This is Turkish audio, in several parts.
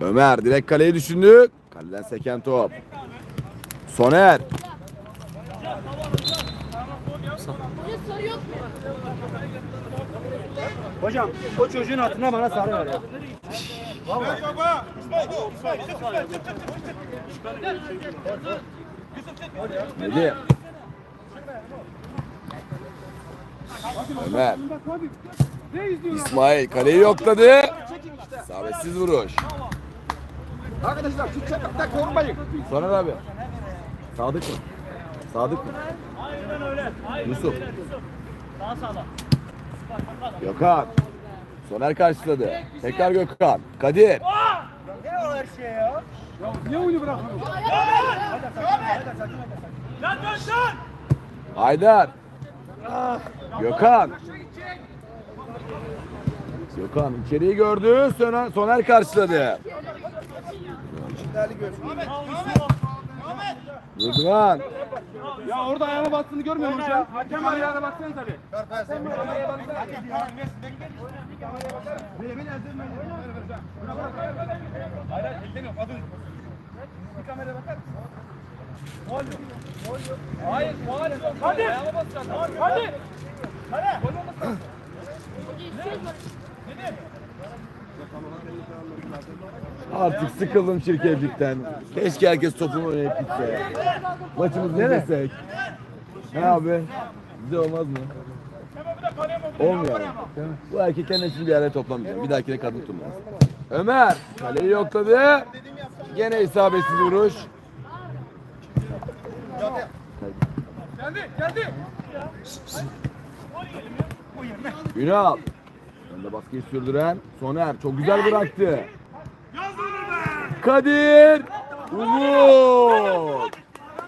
Ömer direkt kaleye düşündü. Kaleden seken top. Soner. Hocam o çocuğun hatırına bana sarı ver ya. Nedim. Ömer. İsmail kaleyi yokladı. Sabetsiz vuruş. Arkadaşlar şu çakakta korkmayın. Soner abi. Sadık mı? Sadık mı? Yusuf. Gökhan. Soner karşıladı. Tekrar Gökhan. Kadir. Niye oyunu bırakmıyorsun? Haydar. Gökhan. Gökhan içeriği gördü. Soner, Soner karşıladı. Rıdvan. Ya orada ayağına bastığını görmüyor musun? Hocam? Hakem ayağına baksana tabii. Artık sıkıldım çirkeflikten. Keşke herkes topunu oynayıp gitse. Maçımızı izlesek. Ne abi? Bize olmaz mı? Olmuyor. Bu erkeklerin hepsini bir araya toplamayacağım. Bir dahakine kadın turnuvası. Ömer kaleyi yokladı. Gene isabetsiz vuruş. Geldi, geldi. Ünal. Önde baskıyı sürdüren Soner çok güzel bıraktı. Kadir. Umut.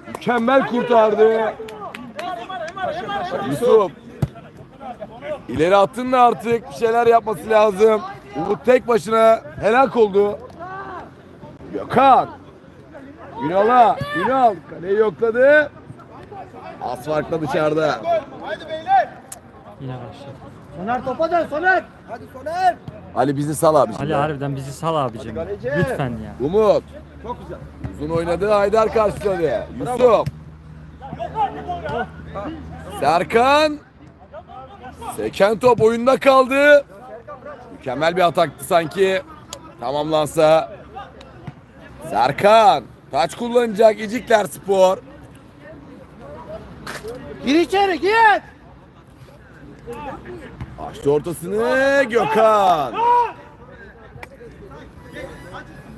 Mükemmel kurtardı. Yusuf. İleri attın da artık bir şeyler yapması lazım. Umut tek başına helak oldu. Gökhan. Ünal'a. Ünal kaleyi yokladı. Az farkla dışarıda. Haydi beyler. Yine başladı. Soner topa dön Soner. Hadi Soner. Ali bizi sal abi. Ali harbiden bizi sal abicim. Lütfen ya. Umut. Çok güzel. Uzun oynadı Haydar karşıladı. Yusuf. Serkan. Seken top oyunda kaldı. Mükemmel bir ataktı sanki. Tamamlansa. Serkan. Taç kullanacak İcikler Spor. Gir içeri gir. Açtı ortasını Gökhan.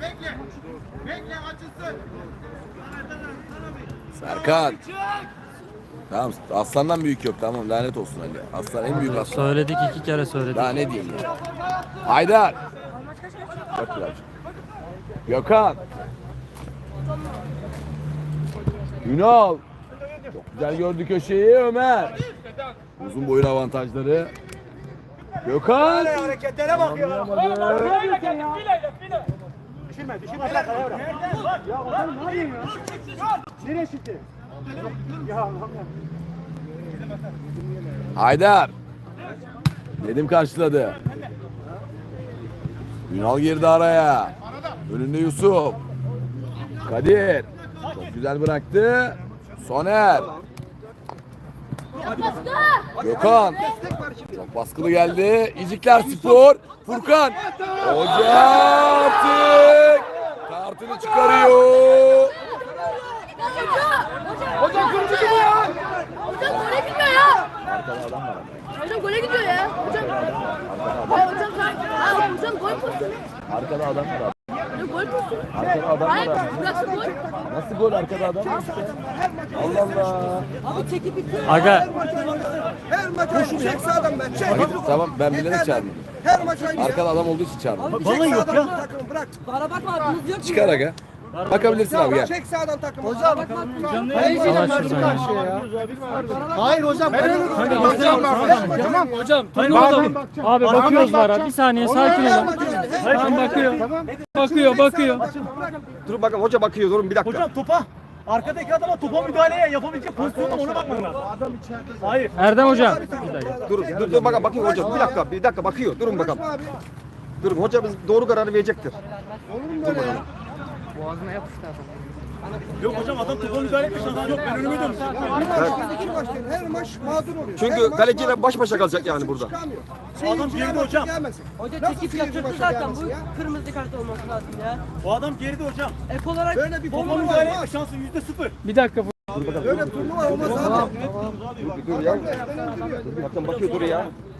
Bekle. Bekle açılsın. Serkan. Tamam aslandan büyük yok tamam lanet olsun Ali. Aslan en büyük aslan. Söyledik iki kere söyledik. Daha ne diyeyim ya. Haydar. Bak birazcık. Gökhan. Ünal. Çok güzel gördü köşeyi Ömer. Uzun boyun avantajları. Gökhan. Hareketlere bak ya. Anlayamadı. Düşürme düşürme bırak ayağa bırak. Ya oğlum ne yapıyorsun ya? Nereye çıktı? Ya Allah'ım ya. Haydar. Nedim karşıladı. Ünal girdi araya. Önünde Yusuf. Kadir. Çok güzel bıraktı. Soner. Gökhan. Çok baskılı geldi. İcikler Spor. Furkan. Hoca artık. Kartını çıkarıyor. Hocam kırmızı gibi ya. Hocam gole gidiyor ya. Hocam gole gidiyor ya. Hocam. Hocam hocam gol pozisyonu. Arkada adam var. Gol pozisyonu. Arkada adam Hayır var. burası gol. Nasıl gol arkada adam var işte. Allah Allah. Aga Her maç aynı. Çek sağdan ben. Çek. Bak, tamam ben bilerek çağırdım. Her maç aynı. Arkada adam olduğu için çağırdım. Vallahi yok ya. Bırak. Çıkar aga. Bakabilirsin abi gel. Çek sağdan takımı. Hocam. savaş şuradan ya. Hayır hocam. Hocam Tamam hocam. Abi bakıyoruz var Bir saniye sakin olun. Tamam bakıyor. Bakıyor bakıyor. Dur bakın hoca bakıyor durun bir dakika. Hocam topa. Arkadaki adama topa müdahaleye yapabilecek pozisyonda ona bakman lazım. Adam içeride. Hayır. Erdem hocam. Dur dur dur bakın bakayım hocam bir dakika bir dakika bakıyor durun bakalım. Kır- Hocamız doğru kararı verecektir. Her maç mağdur oluyor. Çünkü kaleciyle baş başa kalacak yani burada. Adam girdi hocam. Hoca çekip yatırdı zaten. Bu kırmızı kart olması lazım ya. Bu adam geride hocam. Ek olarak Böyle bir bomba müdahale- maç. Şansı yüzde sıfır. Bir dakika. Böyle turnuva olmaz abi. Dur ya. Bakın bakıyor dur ya.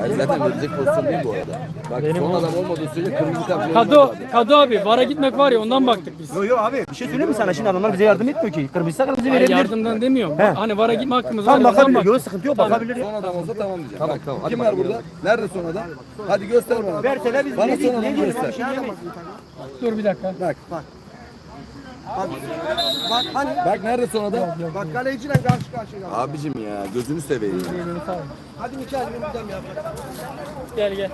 Hayır zaten verecek pozisyon değil bu arada. Bak son adam olmadığı sürece kırmızı kart Kado, Kado abi vara gitmek var ya ondan baktık biz. Yok yok abi bir şey söyleyeyim mi sana şimdi adamlar bize yardım etmiyor ki. Kırmızı kırmızı Hayır, verebilir. yardımdan demiyorum. Hani vara gitme hakkımız var. Tam ya, ondan bakabilir. baktık. Yok sıkıntı yok bakabilir. Son adam olsa tamam diyeceğim. Tamam, tamam. Hadi Kim var bakalım. burada? Nerede son adam? Hadi göster bana. Verseler biz Bana son adamı göster. Şey. Dur bir dakika. Bak. Bak hani Bak nerede son adam? bak kaleciyle karşı karşıya. Abicim ya gözünü seveyim. Hadi Mikael yürüyeceğim ya. Gel gel.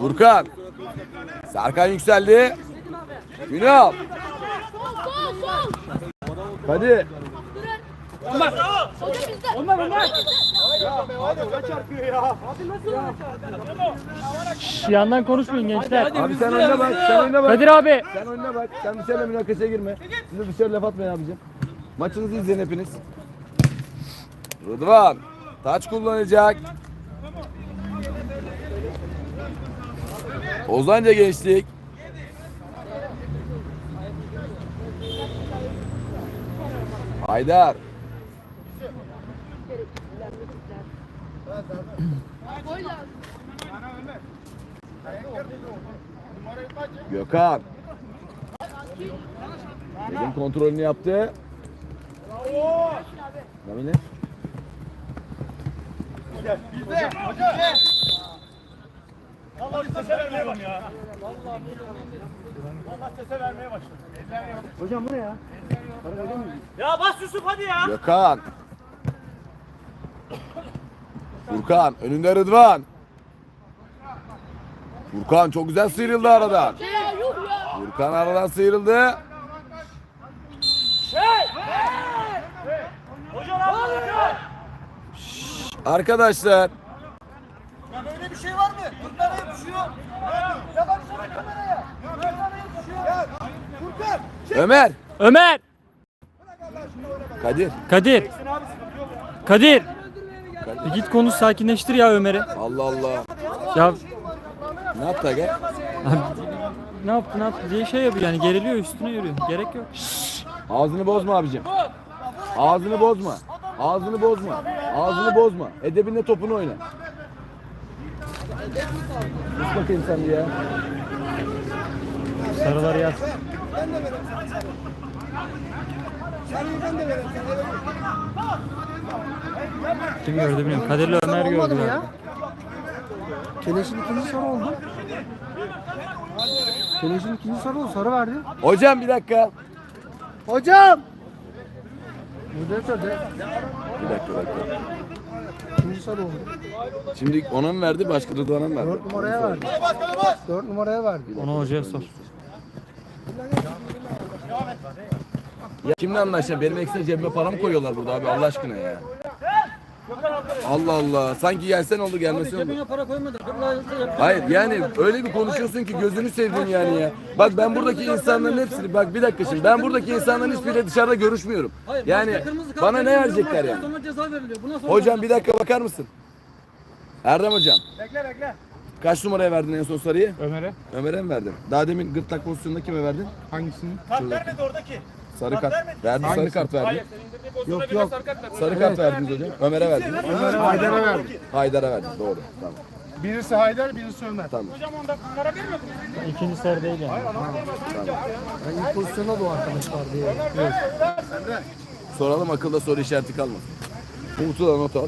Furkan. Serkan yükseldi. Günal. Hadi. Bizde. Onlar onlar. Şş, yandan konuşmayın gençler. Abi sen oyna bak. Sen oyna bak. Kadir abi. Sen oyna bak. Sen dışarıda münakaşaya girme. Siz de dışarı laf atmayın abicim. Maçınızı izleyin hepiniz. Rıdvan. Taç kullanacak. Ozanca gençlik. Haydar. Gol lazım. Gökhan. Elin kontrolünü yaptı. Namine. Allah sese vermeye başladı. Allah sese vermeye başladı. Hocam bu ne ya? Ya bas Yusuf hadi ya. Gökhan. Furkan önünde Rıdvan. Furkan çok güzel sıyrıldı aradan. Ya ya. Furkan aradan sıyrıldı. Arkadaşlar Böyle bir şey var mı? Furkan'a yapışıyor. Ya baksana kameraya. Furkan'a yapışıyor. Ya Furkan. Ömer. Ömer. Kadir. Kadir. Kadir. Bir git konuş sakinleştir ya Ömer'i. Allah Allah. Ya Ne yaptı aga? ne yaptı ne yaptı diye şey yapıyor yani geriliyor üstüne yürüyor. Gerek yok. Ağzını bozma abicim. Ağzını bozma. Ağzını bozma. Ağzını bozma. Edebinle topunu oyna. Sus bakayım sen bir ya. Sarıları yaz. Ben de vereyim sana sarı. Sarıyı ben de vereyim sana. Kim gördü bilmiyorum. Kadir'le Ömer gördü. galiba. Keleşin ikinci sarı oldu. Keleşin ikinci sarı oldu. Sarı verdi. Hocam bir dakika. Hocam. Da sarı. Bir dakika bir dakika. İkinci sarı oldu. Şimdi ona mı verdi başka Rıdvan'a mı verdi? Dört numaraya verdi. Dört numaraya verdi. Onu hocaya sor. Ya kimle anlaşacağım? Benim ekstra cebime para mı koyuyorlar burada abi Allah aşkına ya? Allah Allah. Sanki gelsen oldu gelmesen oldu. para koymadı. Hayır yani öyle bir konuşuyorsun ki gözünü sevdim yani ya. Bak ben buradaki insanların hepsini bak bir dakika şimdi ben buradaki insanların hiçbiriyle dışarıda görüşmüyorum. Yani bana ne verecekler yani? Sonra ceza veriliyor. Buna sonra Hocam bir dakika bakar mısın? Erdem hocam. Bekle bekle. Kaç numaraya verdin en son sarıyı? Ömer'e. Ömer'e mi verdin? Daha demin gırtlak pozisyonunda kime verdin? Hangisini? Kart vermedi oradaki. Sarı kart. Verdi sarı kart verdi. Pozisyonda biraz sarı kart verdi. Verdiniz hocam. Ömer'e verdiniz. Haydar'a verdi. Haydar'a verdin. Doğru. Tamam. Birisi Haydar, birisi Ömer. Tamam. Hocam onda para vermiyor mu? İkinci sarı değil yani. Ben ilk pozisyona bu arkadaşlar diye. Soralım akılda soru işareti kalmasın. Umut'u da not al.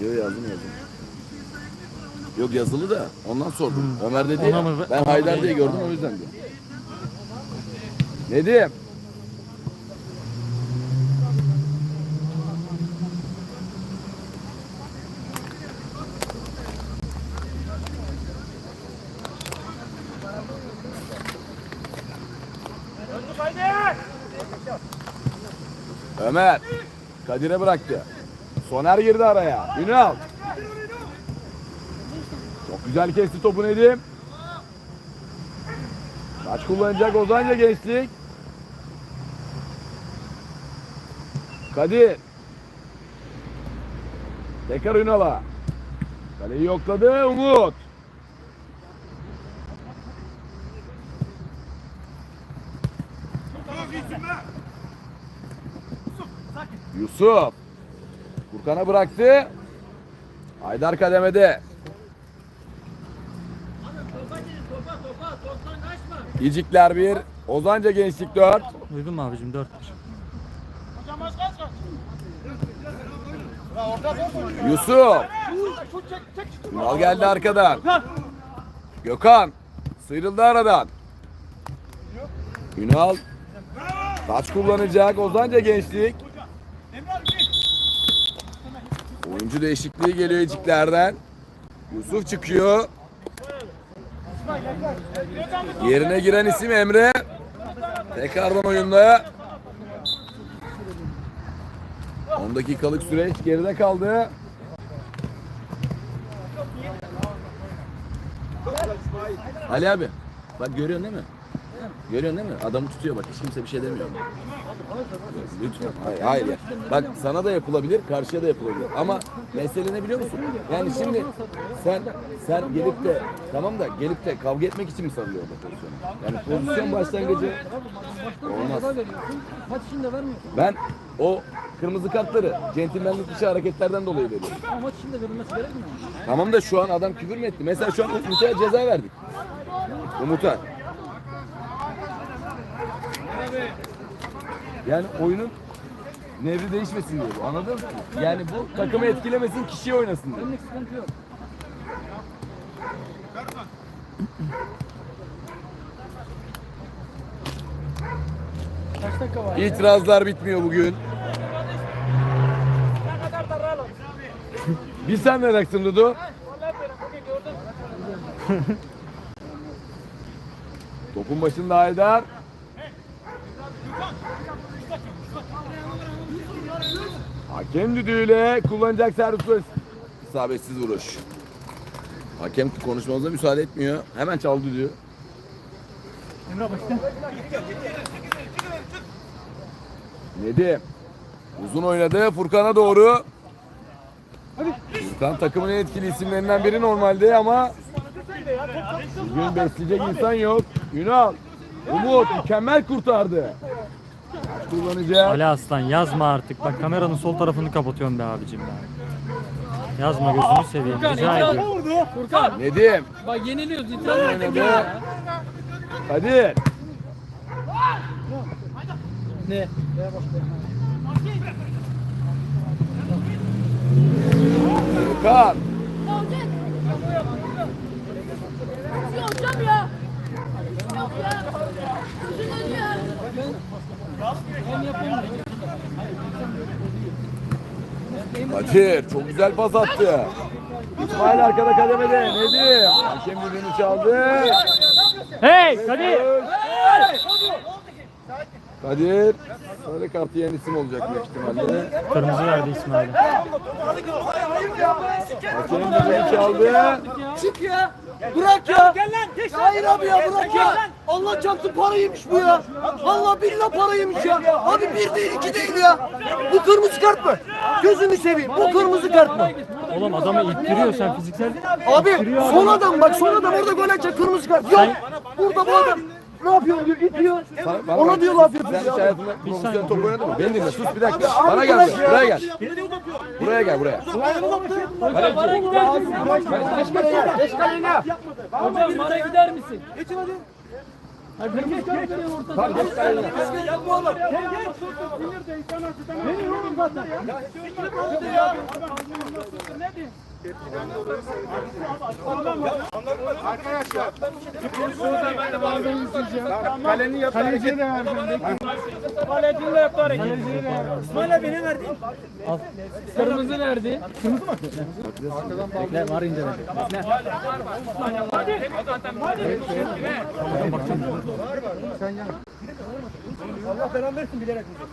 Yok yazdım yazdım. Yok yazılı da ondan sordum. Ömer dedi ya, ben Haydar diye gördüm o yüzden diyor. Nedim. Ömer. Kadir'e bıraktı. Soner girdi araya. Ünal. Çok güzel kesti topu Nedim. Kaç kullanacak Ozanca gençlik. Kadir. Tekrar Ünal'a. Kaleyi yokladı Umut. Yusuf. Furkan'a bıraktı. Haydar kademede. İcikler 1, Ozanca Gençlik 4. Duydun mu abicim 4 Yusuf. Ünal geldi arkadan. Gökhan. Sıyrıldı aradan. Ünal. Taç kullanacak Ozanca Gençlik. Oyuncu değişikliği geliyor İcikler'den. Yusuf çıkıyor. Yerine giren isim Emre. Tekrardan oyunda. 10 dakikalık süreç geride kaldı. Ali abi bak görüyorsun değil mi? Görüyorsun değil mi? Adamı tutuyor bak hiç kimse bir şey demiyor. Lütfen. Hayır, hayır ya. Bak sana da yapılabilir, karşıya da yapılabilir. Ama mesele ne biliyor musun? Yani şimdi sen sen gelip de tamam da gelip de kavga etmek için mi sarılıyor orada pozisyonu? Yani pozisyon başlangıcı olmaz. Ben o kırmızı kartları centilmenlik dışı hareketlerden dolayı veriyorum. Ama içinde verilmesi gerekmiyor. mu? Tamam da şu an adam küfür mü etti? Mesela şu an Umut'a ceza verdik. Umut'a. Yani oyunun nevri değişmesin diye bu. Anladın mı? Yani bu takımı etkilemesin, kişiyi oynasın diye. Benlik sıkıntı yok. Kaç dakika var? İtirazlar bitmiyor bugün. Bir sen ne dersın Dudu? Topun başında Haydar. Hakem düdüğüyle kullanacak servis vuruş. İsabetsiz vuruş. Hakem konuşmamıza müsaade etmiyor. Hemen çaldı düdüğü. Nedim. Uzun oynadı Furkan'a doğru. Furkan takımın en etkili isimlerinden biri normalde ama bugün besleyecek insan yok. Ünal, Umut mükemmel kurtardı. Kaç kullanacak? Ali Aslan yazma artık. Bak kameranın sol tarafını kapatıyorum be abicim ya. Yazma gözünü seveyim. Rica ediyorum. Furkan Nedim, bak yeniliyoruz itiraz oynadı. ya. Kadir. Ne? Furkan. Hocam ya. Yok ya. Üzülün ya. Kadir çok güzel pas attı. İsmail arkada kademede. Nedim. Hakem düdüğünü çaldı. Hey Kadir! Kadir. Sarı kart yiyen isim olacak büyük ihtimalle. Kırmızı verdi İsmail'e. Hakem düdüğünü çaldı. Çık ya. Bırak ya. Gel lan. Hayır abi ya bırak ya. Allah çarpsın para yemiş bu ya. Allah billah para yemiş ya. Abi bir değil iki değil ya. Bu kırmızı kart mı? Gözünü seveyim. Bu kırmızı kart mı? Oğlum adamı ittiriyor sen fiziksel. Abi son adam bak son adam orada gol atacak kırmızı kart. Yok. Burada bu adam ne yapıyor diyor itiyor. Sana- bana Ona bak, diyor laf Sen yapıyor hiç ya. hayatında profesyonel top oynadın mı? Beni dinle sus bir dakika. Abi Bana gel buraya. ya. Buraya gel. Buraya. Gel buraya. Hocam bana gider misin? Geçin hadi. Hadi kırmızı kart veriyor ortada. Kırmızı verdi. Allah belanı versin bilerek vurdu.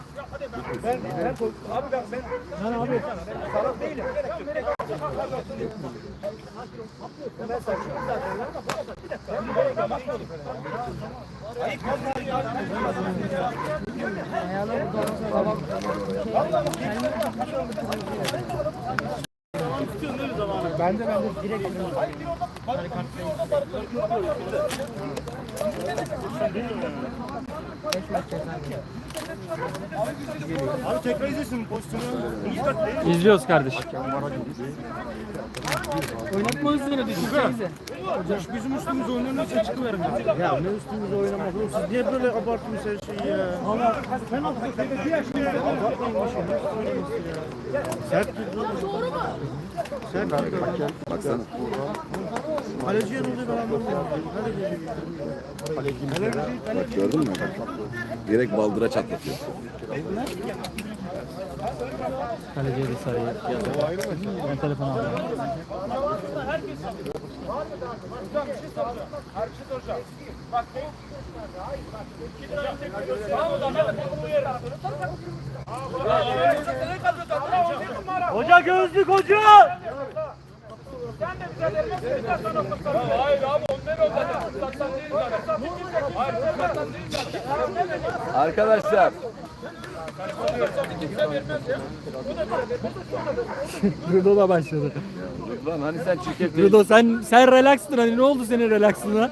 Ben, ben, abi ben, ben, ben abi, salak değilim. Ben saçım zaten. Abi tekrar izlesin pozisyonu. İzliyoruz kardeşim. Oynatma hızını düşünsenize. Bizim üstümüze oynanıyor için çıkıverin. Ya ne üstümüze oynamak oğlum siz niye böyle abartıyorsunuz her şeyi ya? Allah sen az bir yaşında abartmayın bu şeyi. Sert bir Doğru mu? Sert bir Baksana. Kaleciye ne oluyor ben anlamadım. Bak gördün mü? Bak. Direkt baldıra çatlatıyor. Kaleciye de sarıyı. Ben telefonu aldım. Hoca gözlük hoca! Arkadaşlar. Rudo da başladı. Lan hani sen çirkef değil. Rudo sen sen relaxtın hani ne oldu senin relaxına?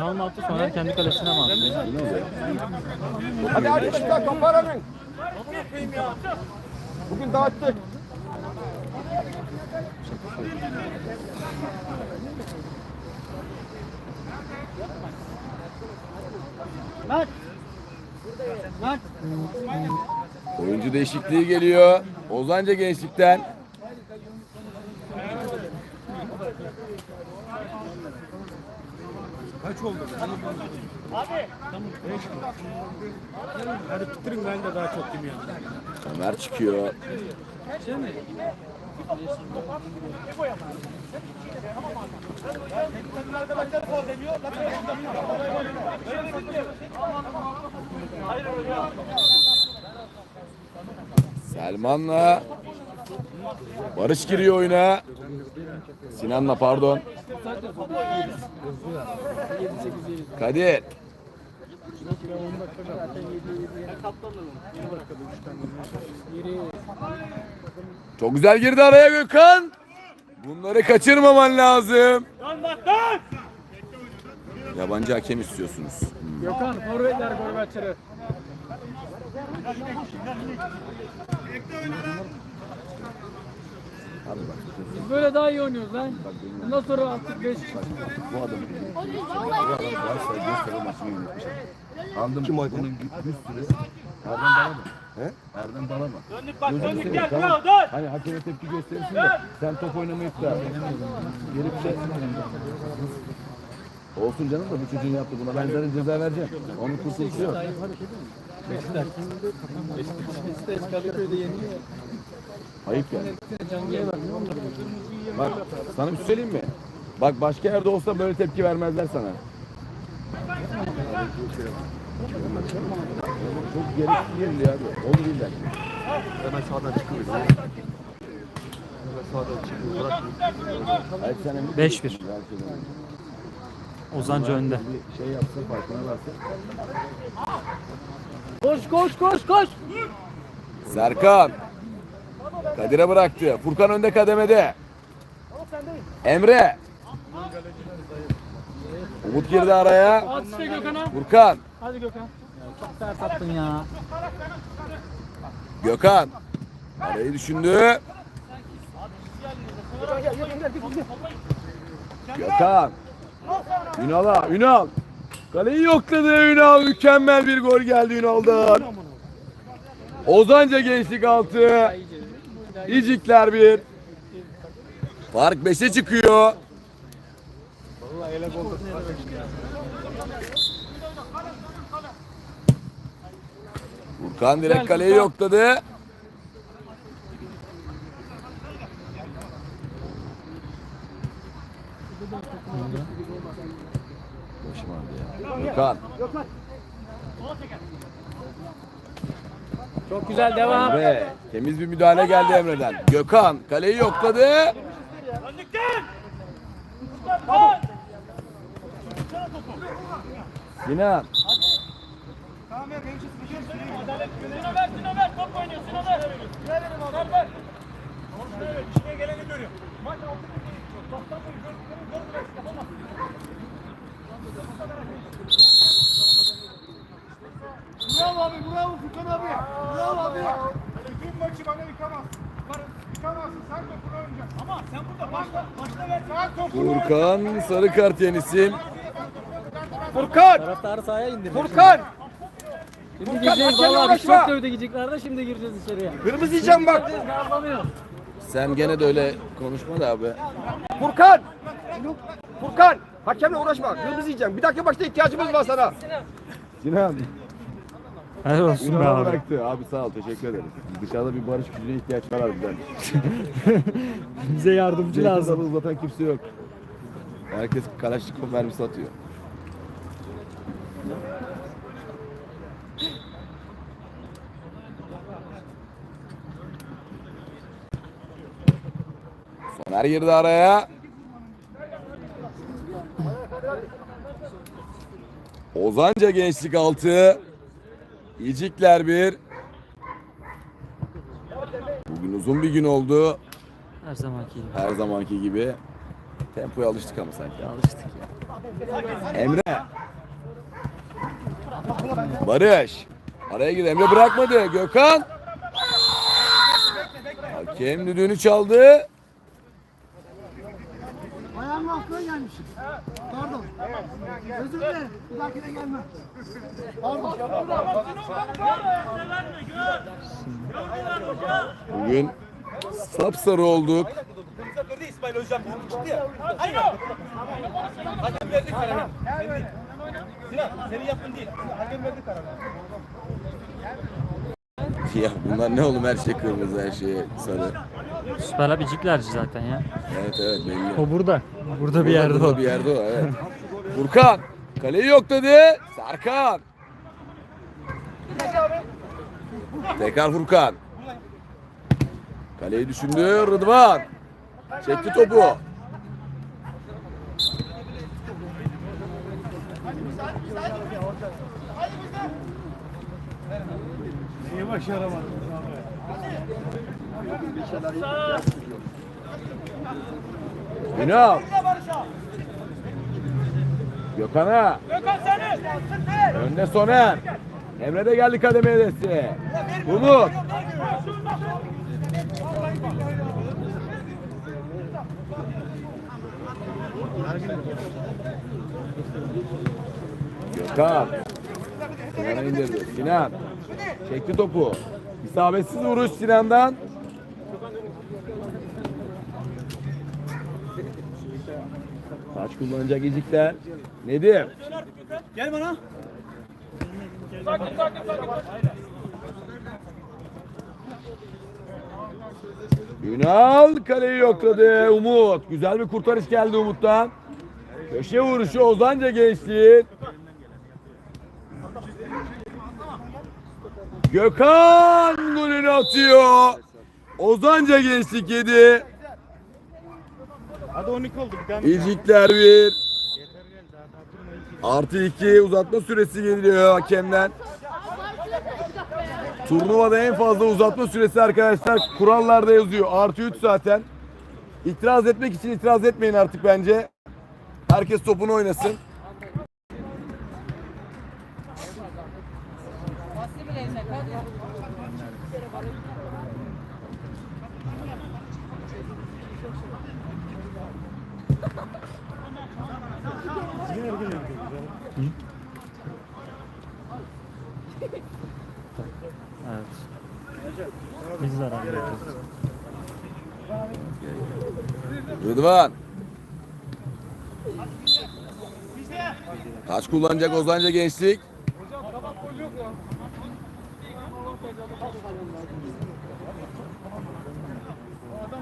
İnanın mı attı sonra kendi kalesine mi attı? Hadi arkadaşlar toparlanın. Bugün dağıttık. Oyuncu değişikliği geliyor. Ozanca gençlikten. Hadi bitirin ben de daha çok demiyorum. Ömer çıkıyor. Selman'la Barış giriyor oyuna. Sinan'la pardon. Kadir. Çok güzel girdi araya Gökhan. Bunları kaçırmaman lazım. Yabancı hakem istiyorsunuz. Gökhan forvetler gol kaçırır. Böyle daha iyi oynuyoruz lan. Bundan sonra artık 5 Bu adam maçını yönetmiş. Anladım. Kim Bunun bir sürü Erdem Balaba. He? Erdem Balaba. Döndük bak seveyim, gel tamam. dön. Hani hakeme tepki gösterirsin de sen top oynamayıp da geri bir şey Olsun canım da bu çocuğun yaptı buna ben zaten ceza vereceğim. Onun kurtuluşu yok. Ayıp yani. Bak sana bir şey söyleyeyim mi? Bak başka yerde olsa böyle tepki vermezler sana. Çok gereksiz yerli abi. Onu de. Hemen sağdan çıkıyor. Hemen sağdan çıkıyor. Bırak. Hayır, sen emin 5-1. değilsin belki de. Ozanca önde. Bir şey yapsa farkına varsa. Koş koş koş koş. Serkan. Kadir'e bıraktı. Furkan önde kademede. Emre. Umut girdi araya. Furkan. Hadi Gökhan. Ters attın ya. Gökhan. Arayı düşündü. Gökhan. Ünal'a, Ünal. Kaleyi yokladı Ünal. Mükemmel bir gol geldi Ünal'dan. Ozanca Gençlik 6. İcikler 1. Fark 5'e çıkıyor. Furkan direkt kaleyi yokladı. Başım ağrıdı ya. Furkan. Çok güzel devam. Emre. Temiz bir müdahale geldi Emre'den. Gökhan kaleyi yokladı. Sinan. Bravo abi bravo Furkan abi. Bravo abi. Tüm maçı bana yıkamaz. Yıkamazsın sen topunu oynayacaksın. Ama sen burada başla, başla ver. Sen topunu Furkan sarı kart yenisin. Furkan. Taraftarı sahaya indir. Furkan. Şimdi Furkan, gireceğiz hakemle valla bir uğraşma. şok dövdü gidecekler de şimdi gireceğiz içeriye. Kırmızı yiyeceğim bak. Anlamıyor. Sen gene de öyle konuşma da abi. Furkan. Furkan. Hakemle uğraşma. Kırmızı yiyeceğim. Bir dakika başta ihtiyacımız var sana. Sinan. Helal olsun be abi. bıraktı. Abi sağ ol teşekkür ederiz. Dışarıda bir barış gücüne ihtiyaç var harbiden. Bize yardımcı Zeytin lazım. dalı uzatan kimse yok. Herkes Kalaşnikov mermisi atıyor. Soner girdi araya. Ozanca Gençlik 6. İcikler 1. Bugün uzun bir gün oldu. Her zamanki gibi. Her zamanki gibi. Tempoya alıştık ama sanki. Alıştık ya. Emre. Barış. Araya gir. Emre bırakmadı. Gökhan. Hakem düdüğünü çaldı. Ayağımın altına gelmişim. Pardon. Özür dilerim. Bir dahakine gelmem. Pardon. Bugün sapsarı olduk. Ya bunlar ne oğlum her şey kırmızı her şey sarı. Süper abi ciklerci zaten ya. Evet evet belli. O burada. Burada bir yerde Burada o. Bir yerde o evet. Furkan. Kaleyi yokladı. Serkan. Tekrar Furkan. Kaleyi düşündü Rıdvan. Çekti topu. Ünal. Gökhan'a. Önde Soner. Emre de geldi kademeye desteğe. Umut. Gökhan. Sinan'a indirdi. Sinan. Çekti topu. İsabetsiz vuruş Sinan'dan. Taç kullanacak izikler. Nedim. Ünal kaleyi yokladı. Umut. Güzel bir kurtarış geldi Umut'tan. Köşe vuruşu Ozanca geçti. Gökhan golünü atıyor. Ozanca gençlik yedi. Hadi 12 oldu bir tane. İlcikler bir. Artı iki uzatma süresi geliyor hakemden. Turnuvada en fazla uzatma süresi arkadaşlar kurallarda yazıyor. Artı 3 zaten. İtiraz etmek için itiraz etmeyin artık bence. Herkes topunu oynasın. Evet. Biz zarar. Rıdvan. Kaç kullanacak Ozanca gençlik?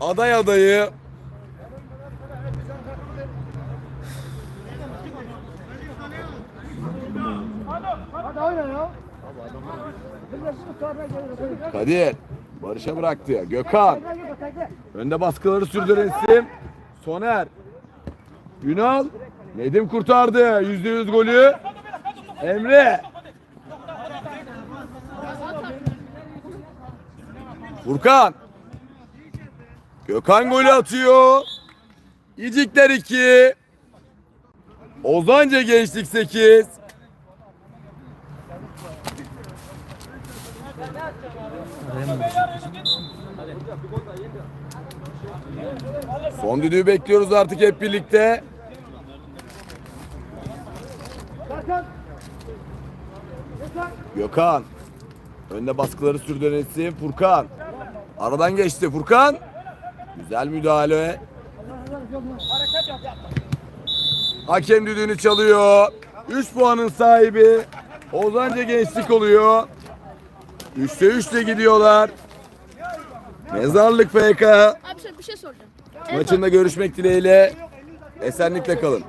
aday adayı. Kadir Barış'a bıraktı ya. Gökhan. Önde baskıları sürdüren isim. Soner. Ünal. Nedim kurtardı. Yüzde yüz golü. Emre. Furkan. Gökhan golü atıyor. İcikler 2. Ozanca Gençlik 8. Son düdüğü bekliyoruz artık hep birlikte. Gökhan. Önde baskıları sürdüren Furkan. Aradan geçti Furkan. Güzel müdahale. Hakem düdüğünü çalıyor. 3 puanın sahibi Ozanca Gençlik oluyor. 3'te 3'te gidiyorlar. Mezarlık FK Abi bir şey soracağım. maçında görüşmek dileğiyle. Esenlikle kalın.